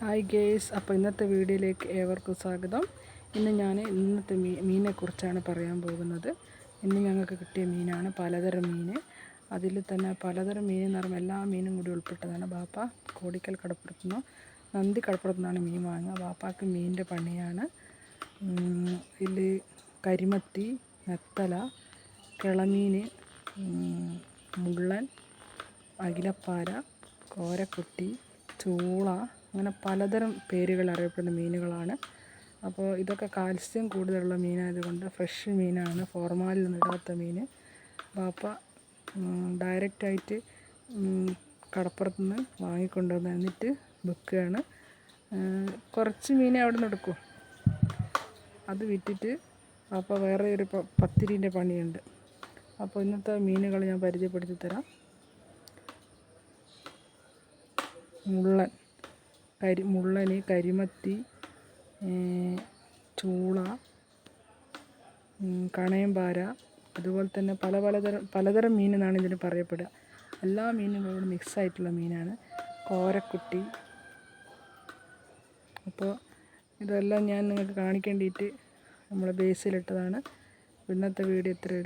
Hi guys അപ്പോൾ ഇന്നത്തെ വീഡിയോയിലേക്ക് ഏവർക്കും സ്വാഗതം. ഇന്ന് ഞാൻ ഇന്നത്തെ മീ മീനെക്കുറിച്ചാണ് പറയാൻ പോകുന്നത്. ഇന്ന് ഞങ്ങൾക്ക് കിട്ടിയ മീനാണ് പലതരം മീൻ. അതിൽ തന്നെ പലതരം മീൻ എന്ന് പറയുമ്പോൾ എല്ലാ മീനും കൂടി ഉൾപ്പെട്ടതാണ്. ബാപ്പ കോടിക്കൽ കടപ്പുറത്തുനിന്നോ നന്ദി കടപ്പുറത്തുനിന്നാണ് മീൻ വാങ്ങുക. ബാപ്പാക്ക് മീനിന്റെ പണിയാണ്. ഇതിൽ കരിമത്തി നെത്തല കിളമീൻ മുള്ളൻ അകിലപ്പാര കോരക്കുട്ടി ചൂള അങ്ങനെ പലതരം പേരുകൾ അറിയപ്പെടുന്ന മീനുകളാണ്. അപ്പോൾ ഇതൊക്കെ കാൽസ്യം കൂടുതലുള്ള മീനായതുകൊണ്ട് ഫ്രഷ് മീനാണ് ഫോർമാലിൽ ഇടാത്ത മീൻ. ബാപ്പ ഡയറക്റ്റായിട്ട് കടപ്പുറത്ത് നിന്ന് വാങ്ങിക്കൊണ്ടുവന്ന് എന്നിട്ട് വിൽക്കുകയാണ്. കുറച്ച് മീനെ അവിടെ നിന്ന് എടുക്കും. അത് വിറ്റിട്ട് അപ്പോൾ വേറെ ഒരു പത്തിരിന്റെ പണിയുണ്ട്. അപ്പോൾ ഇന്നത്തെ മീനുകൾ ഞാൻ പരിചയപ്പെടുത്തി തരാം. മുള്ളൻ. കരി മുള്ളൻ കരിമത്തി ചൂള കണയമ്പാര അതുപോലെ തന്നെ പല പലതരം പലതരം മീൻ എന്നാണ് ഇതിന് പറയപ്പെടുക. എല്ലാ മീനുകളോടും മിക്സ് ആയിട്ടുള്ള മീനാണ്. കോരക്കുട്ടി. അപ്പോൾ ഇതെല്ലാം ഞാൻ നിങ്ങൾക്ക് കാണിക്കേണ്ടിയിട്ട് നമ്മളെ ബേസിലിട്ടതാണ് ഇന്നത്തെ വീഡിയോ ഇത്രയേ